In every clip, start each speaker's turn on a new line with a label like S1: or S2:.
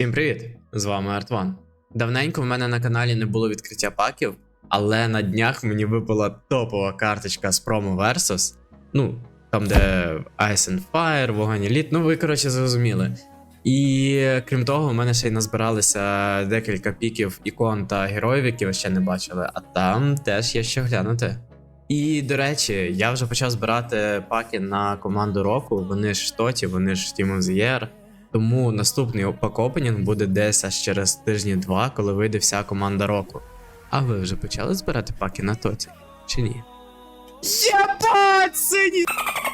S1: Всім привіт! З вами Артван. Давненько в мене на каналі не було відкриття паків, але на днях мені випала топова карточка з промо Versus. Ну, там, де Ice and Fire, Вогонь Еліт, ну ви коротше зрозуміли. І крім того, у мене ще й назбиралися декілька піків ікон та героїв, які ви ще не бачили, а там теж є що глянути. І до речі, я вже почав збирати паки на команду року. Вони ж тоті, вони ж в Team of the Year. Тому наступний пак-опенінг буде десь аж через тижні два, коли вийде вся команда року. А ви вже почали збирати паки на тоті? Чи ні? Єбать, сині!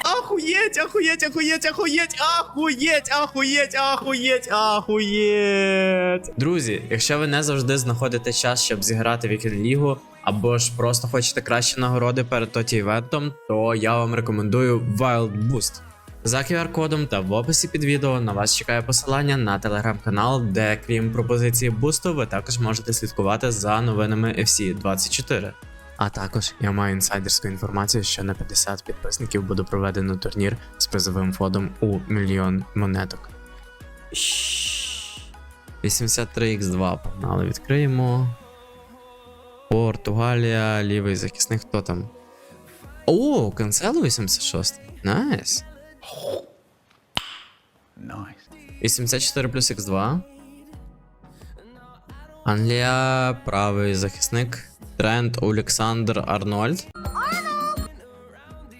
S1: Ахуєть, ахуєть, ахуєть, ахуєть, ахуєть, ахуєть, ахуєть, ахуєть. Друзі, якщо ви не завжди знаходите час, щоб зіграти Вікенд Лігу, або ж просто хочете кращі нагороди перед тоті івентом, то я вам рекомендую Wild Boost. За QR-кодом та в описі під відео на вас чекає посилання на телеграм-канал, де крім пропозиції бусту, ви також можете слідкувати за новинами FC 24. А також я маю інсайдерську інформацію, що на 50 підписників буде проведено турнір з призовим фондом у мільйон монеток. 83x2 погнали, відкриємо. Португалія, лівий захисник, хто там? О, Канцело 86. Найс.
S2: Nice.
S1: 84 плюс Х2. Англія, правий захисник. Трент Олександр Арнольд.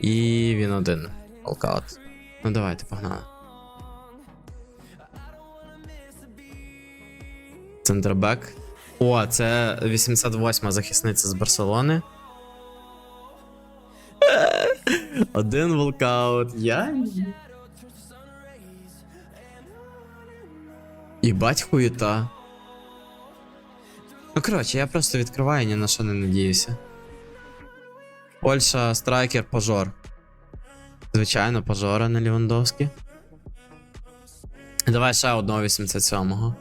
S1: І він один. Волкаут. Ну давайте, погнали. Центрбек. О, це 88 захисниця з Барселони. Один волкаут. Я. Єбать хуєта. Ну коротше, я просто відкриваю, ні на що не надіюся. Польща, страйкер, пожор. Звичайно, пожора на Лівандовський. Давай ще одного 87-го.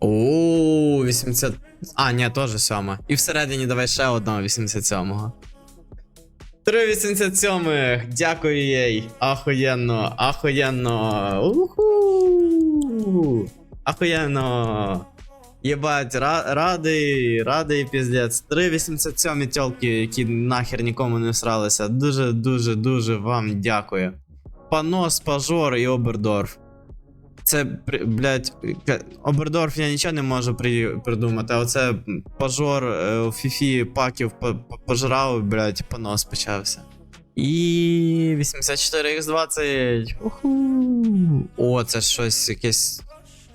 S1: О, 80. А, ні, теж 7. І всередині давай ще одного 87-го. 387. Дякую їй. Ахуєнно, ахуєнно. Уху. Ахуєнно. Єбать, ра- радий, радий піздець. 387 тьолки, які нахер нікому не всралися. Дуже, дуже, дуже вам дякую. Панос, Пажор і Обердорф. Це, блядь, Обердорф я нічого не можу при, придумати, а оце пажор е, у Фіфі паків по- по- пожрав, блядь, понос почався. І 84x20. Уху. О, це щось якесь.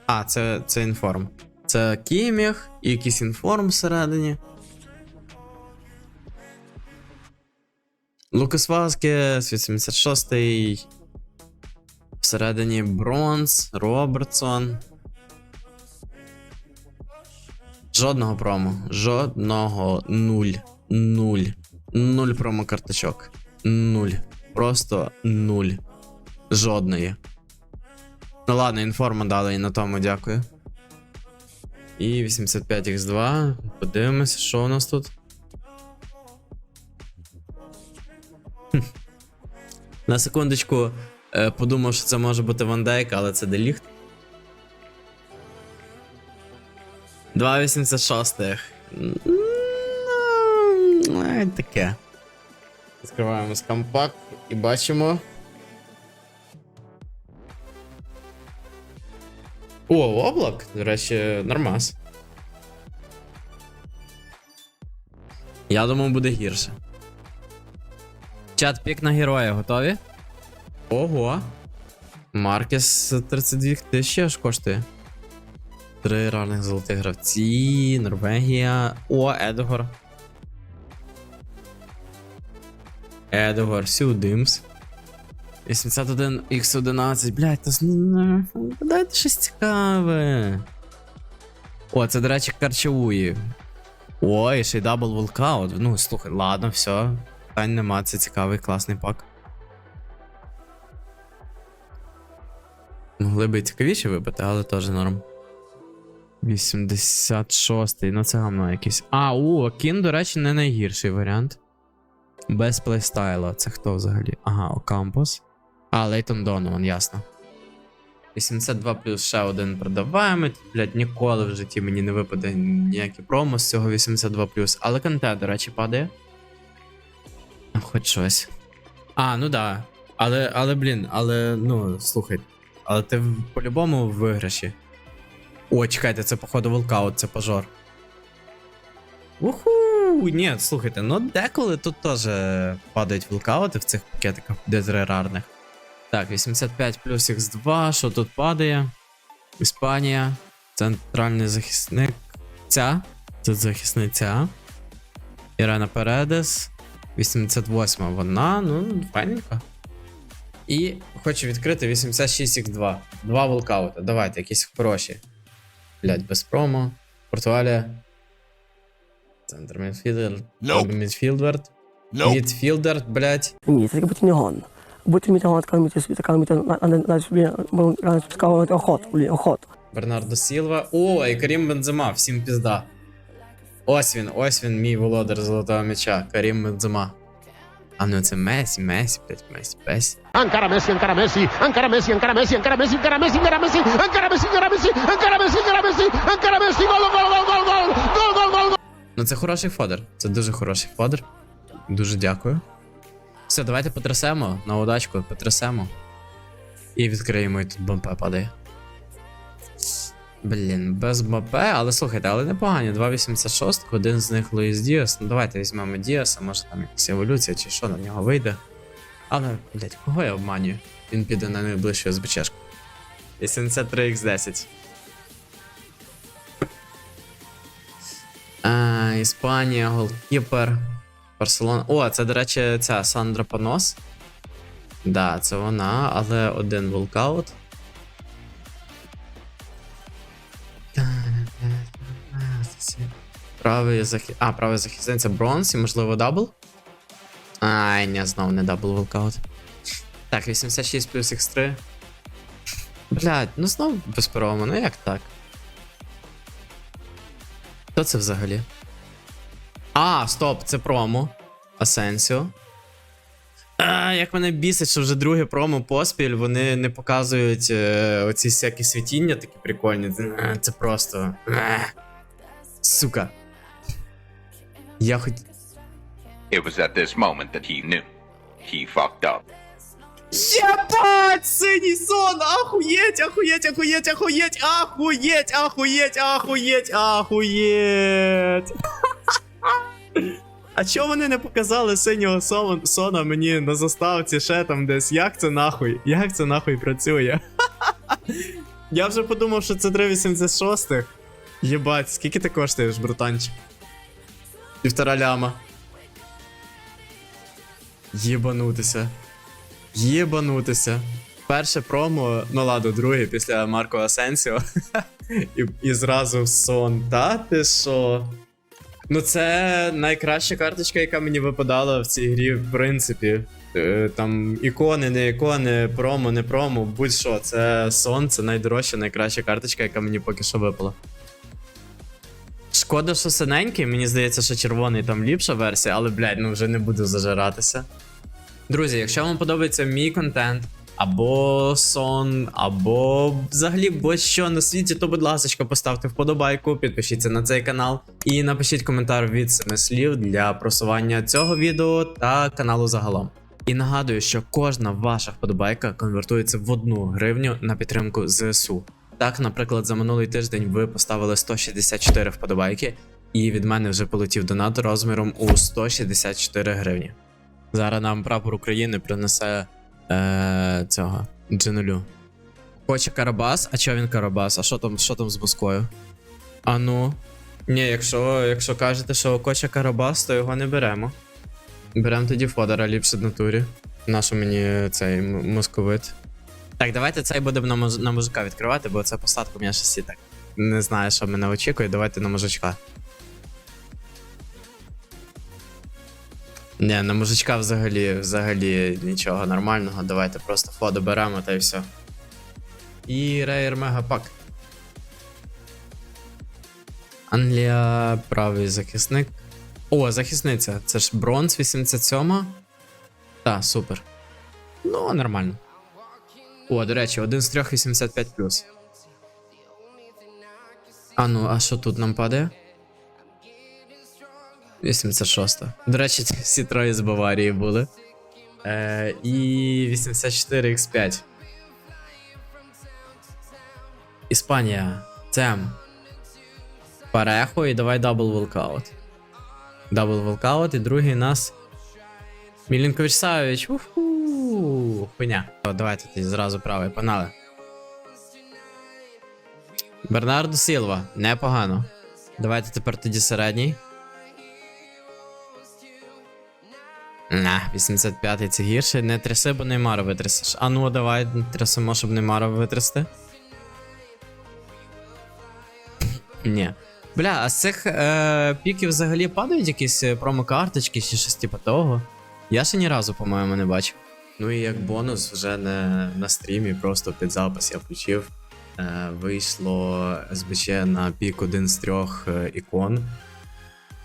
S1: А, це, це інформ. Це Кіміх якийсь інформ всередині. Лукас Васкес, 86-й. Всередині Бронз, Робертсон. Жодного промо. Жодного нуль. Нуль. Нуль промо карточок. Нуль. Просто нуль. Жодної. Ну ладно, інформа дали і на тому дякую. І 85x2. Подивимося, що у нас тут. На секундочку подумав, що це може бути Ван Дейк, але це Деліхт. 2,86. Ну, е, таке. Відкриваємо скампак і бачимо. О, облак, до речі, нормас. Я думав, буде гірше. Чат пік на героя готові? Ого. Маркес 32 тисячі аж коштує. Три рарних золотих гравці, Норвегія. О, Едгор. Едгор, Сюдимс. 81 X11, блядь, то з- дайте щось цікаве. О, це, до речі, Карчауї. Ой, ще й дабл волкаут. Ну, слухай, ладно, все. Питань нема, це цікавий, класний пак. Могли би цікавіше вибити, але теж норм. 86-й, ну це гамно якийсь. А, о, Кін, до речі, не найгірший варіант. Без плейстайла. Це хто взагалі? Ага, Окампус. А, Лейтон Донован, ясно. 82 плюс ще один продаваємо. Тут, блядь, ніколи в житті мені не випаде ніякі промо з цього 82 плюс. Але контент, до речі, падає. Хоч щось. А, ну да. Але, але, блін, але, ну, слухай. Але ти по-любому в виграші. О, чекайте, це походу волкаут, це пожор. Уху! Ні, слухайте, ну деколи тут теж падають волкаути в цих пакетиках дезрерарних. Так, 85 плюс Х2, що тут падає? Іспанія, центральний захисник. Ця. Тут захисниця. Ірена Передес. 88 вона, ну, файненька. І хочу відкрити 86Х2. Два волкаута. Давайте, якісь хороші. Блять, без промо. Португалія. Центр Мідфілдер.
S2: Nope.
S1: Мідфілдер. Мідфілдер, блять.
S3: Ні, це тільки Бутінігон. Бутінігон, така така така охот, охот.
S1: Бернардо Сілва. О, і Карім Бензема, всім пізда. Ось він, ось він, мій володар золотого м'яча. Карім Бензема. А ну це Месі, Месі, блять, Месі, Месі.
S4: Messi, encara Messi, encara Messi, encara Messi, encara Messi, encara Messi, encara Messi, encara Messi, encara Messi, encara Messi, encara Messi, encara Messi, gol, gol, gol, gol, gol, gol, gol, gol, gol.
S1: Ну це хороший фодер. Це дуже хороший фодер. Дуже дякую. Все, давайте потрясемо на удачку, потрясемо. І відкриємо, і тут БМП падає. Блін, без БМП, але слухайте, але непогані. 2,86, один з них Луїс Діас. Ну давайте візьмемо Діаса, може там якась еволюція чи що на нього вийде. Але, блять, кого я обманюю? Він піде на найближчу СБЧшку. 83x10. А, Іспанія, голкіпер. Барселона. О, це, до речі, ця Сандра Панос. Да, це вона, але один волкаут. Правий захист. А, правий захисник бронз і, можливо, дабл. Ай, не, знов не дабл волкаут. Так, 86 плюс X3. Блядь, ну знов без промо, ну як так? Хто це взагалі? А, стоп, це промо. Асенсіо. А, як мене бісить, що вже друге промо поспіль, вони не показують е, оці всякі світіння такі прикольні. Це просто. Сука. Я хоч.
S5: It was at this moment that he knew. He fucked up.
S1: Єбать, синій сон! Ахуєть, ахуєть, ахуєть, ахуєть, ахуєть, ахуєть, ахуєть, ахуєть. А чого вони не показали синього сон- сона мені на заставці ще там десь? Як це нахуй? Як це нахуй працює? Я вже подумав, що це 386. Єбать, скільки ти коштуєш, братанчик? Півтора ляма. Єбанутися. Єбанутися. Перше промо, ну ладно, друге після Марко Асенсіо. і, і зразу сон. Та ти що? Ну, це найкраща карточка, яка мені випадала в цій грі, в принципі. Е, Там ікони, не ікони, промо, не промо, будь-що. Це сон, це найдорожча, найкраща карточка, яка мені поки що випала. Шкода, що синенький, мені здається, що червоний там ліпша версія, але, блядь, ну вже не буду зажиратися. Друзі, якщо вам подобається мій контент, або сон, або взагалі будь-що на світі, то будь ласка, поставте вподобайку, підпишіться на цей канал і напишіть коментар від семи слів для просування цього відео та каналу загалом. І нагадую, що кожна ваша вподобайка конвертується в одну гривню на підтримку ЗСУ. Так, наприклад, за минулий тиждень ви поставили 164 вподобайки, і від мене вже полетів донат розміром у 164 гривні. Зараз нам прапор України принесе е, цього Джинулю. Хоче Карабас? А чого він Карабас? А що там, що там з Москвою? А ну. Ні, якщо, якщо кажете, що хоче Карабас, то його не беремо. Беремо тоді Фодора ліпше в натурі. Нащо мені цей московит? Так, давайте цей будемо на, муж- на мужика відкривати, бо це посадку мене щось так. Не знаю, що мене очікує. Давайте на мужичка. Ні, на мужичка взагалі, взагалі нічого нормального. Давайте просто фото беремо та й все. І рейер мегапак. Англія, правий захисник. О, захисниця. Це ж бронз 87. Та, супер. Ну, нормально. О, до речі, один з трьох 85 А ну, а що тут нам падає? 86. До речі, всі троє з Баварії були. Е, і 84 X5. Іспанія. Цем. Парехо і давай дабл волкаут. Дабл волкаут, і другий нас. Мілінкович Савич. Уху. Хуйня. О, давайте тоді зразу правий, панали. Бернардо Сілва. Непогано. Давайте тепер тоді середній. На, 85-й це гірше. Не тряси, бо Неймара витрясеш. А ну давай трясемо, щоб Неймара витрясти. Ні. Бля, а з цих е, піків взагалі падають якісь е, промокарточки чи щось типу того? Я ще ні разу, по-моєму, не бачив. Ну і як бонус, вже не на стрімі, просто під запис я включив. Е, вийшло СБЧ на пік один з трьох е, ікон.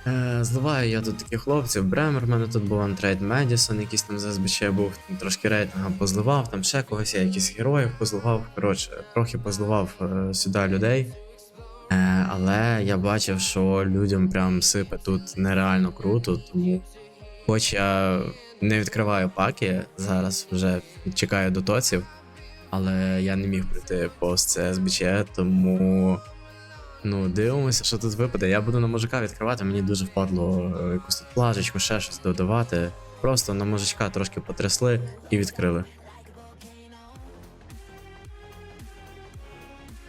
S1: Е, зливаю я тут таких хлопців. Бремер, в мене тут був Антрейд Медісон, якийсь там з СБЧ був, там трошки рейтинга позливав, там ще когось, я якісь героїв позливав. Коротше, трохи позливав е, сюди людей. Е, але я бачив, що людям прям сипе тут нереально круто, тому хоч я не відкриваю паки, зараз вже чекаю дотоців, але я не міг пройти повз це СБЧ, тому ну, дивимося, що тут випаде. Я буду на мужика відкривати, мені дуже впадло е, якусь тут плажечку, ще щось додавати. Просто на мужичка трошки потрясли і відкрили.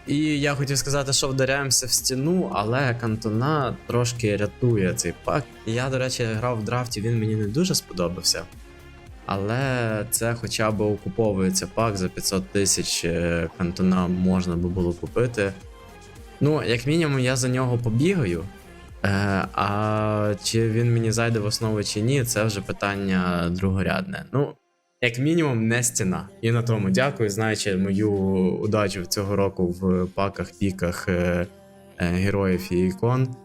S1: І я хотів сказати, що вдаряємося в стіну, але кантона трошки рятує цей пак. Я, до речі, грав в драфті, він мені не дуже сподобався. Але це хоча б окуповується пак за 500 тисяч е, кантона можна би було купити. Ну, як мінімум, я за нього побігаю. Е, а чи він мені зайде в основу чи ні, це вже питання другорядне. Ну, як мінімум, не стіна. І на тому дякую, знаючи мою удачу цього року в паках, піках е, е, героїв і ікон.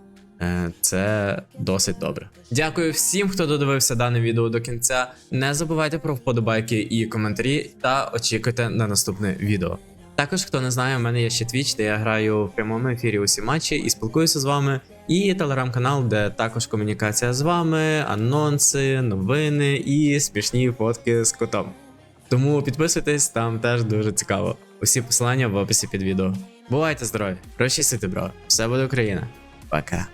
S1: Е, Це досить добре. Дякую всім, хто додивився дане відео до кінця. Не забувайте про вподобайки і коментарі, та очікуйте на наступне відео. Також, хто не знає, у мене є ще Twitch, де я граю в прямому ефірі усі матчі і спілкуюся з вами. І телеграм-канал, де також комунікація з вами, анонси, новини і смішні фотки з котом. Тому підписуйтесь, там теж дуже цікаво. Усі посилання в описі під відео. Бувайте здорові, прочистити, бро. Все буде Україна. Пока.